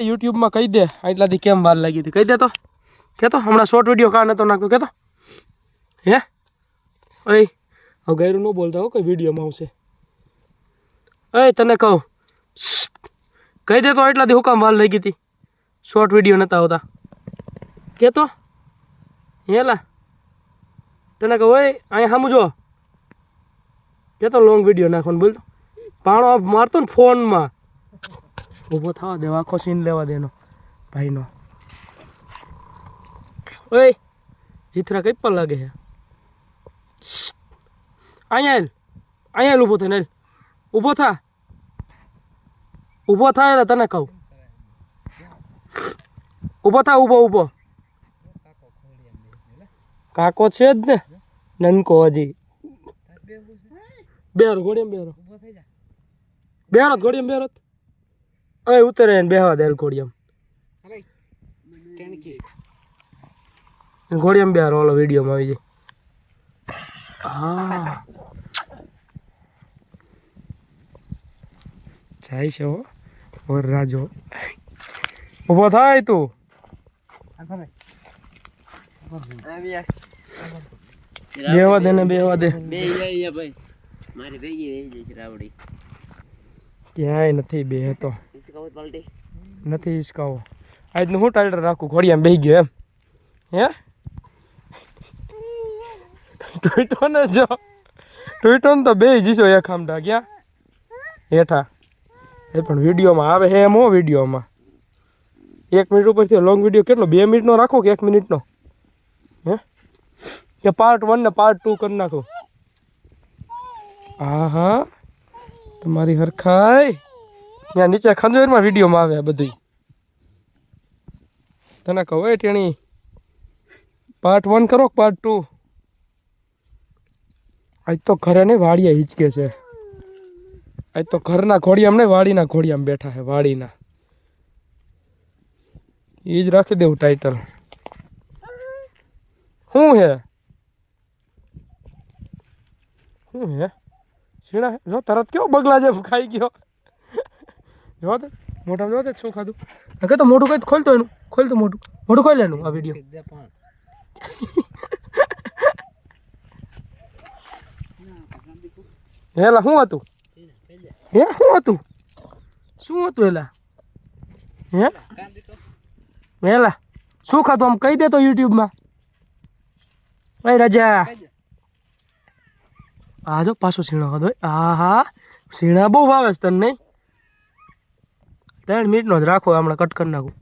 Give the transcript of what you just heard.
યુટ્યુબમાં કહી દે, આટલાથી કેમ વાર લાગી હતી? કહી દે તો. કે તો હમણાં શોર્ટ વીડિયો કાં નતો નાખતો કે તો હે? ઓય હવે ગયરું ન બોલતા હો કોઈ વિડીયોમાં આવશે. અય, તને કહું. કહી દે તો એટલાથી હું કામ વાર લાગી હતી? શોર્ટ વીડિયો નતા આવતા. કે તો હેલા. તને કહું, ઓય, અહીંયા સામું જો. કે તો લોંગ વીડિયો નાખવાનું બોલતો. પાણો મારતો ને ફોનમાં ઊભો થવા દે આખો સીન લેવા દેનો ભાઈનો. ઓય જીથરા કઈ પર લાગે છે? અહીંયા અહીંયા ઊભો થઈને ઊભો થા. ઊભો થાય એટલે તને કહું. ઊભો થા ઊભો ઊભો. કાકો છે જ ને. નનકો હજી. બેરો ઘોડીએમ બેરો બેરો ઘોડીએમ બેરો અય ઉતરે ને બેહવા દે ઘોડિયામ ઘોડિયામ બે ઓલો વિડીયોમાં આવી જાય. હા. જાય છે ઓર રાજો. ઊભો થાય તું. બેવા દે ને બેવા દે. ક્યાંય નથી બે તો નથી હિસકાવો આજનું હું ટાઈલર રાખું? ઘોડિયામાં બેહી ગયો એમ. હે? ટૂટો ને જો. ટૂટો ને તો બે જીશો એક આમડા ગયા હેઠા. એ પણ વિડીયોમાં આવે હે એમ હો, વિડીયોમાં. એક મિનિટ ઉપરથી લોંગ વીડિયો કેટલો? બે મિનિટનો રાખો કે એક મિનિટનો હે? કે પાર્ટ વન ને પાર્ટ ટુ કરી નાખો. હા હા તમારી હરખાઈ. ત્યાં નીચે ખંજોરમાં વિડીયોમાં આવે બધી તને કહું એ ટેણી? પાર્ટ વન કરો પાર્ટ ટુ આજ તો ઘરે નહીં, વાડીએ હિચકે છે. આજ તો ઘરના ઘોડિયામ નહીં, વાડીના ઘોડિયામ બેઠા છે, વાડીના. એ જ રાખી દેવું ટાઇટલ શું હે? શું હે? સીણા જો તરત કેવો બગલા જેમ ખાઈ ગયો. જો દે. મોઢામાં જો દે શું ખાધું? કે તો મોઢું કઈ ખોલતો એનું ખોલતો મોટું મોઢું. મોઢું ખોલ એનું આ વીડિયો હેલા શું હતું? હે શું હતું? શું હતું એલા? હે? હેલા શું ખાધું? આમ કહી દે તો યુટ્યુબમાં. ભાઈ રાજા. આ જો પાછો સીણો ખાધો. આ હા સીણા બહુ ભાવે છે તને નહીં? ત્રણ મિનિટનો જ રાખો હમણાં કટ કરી નાખું.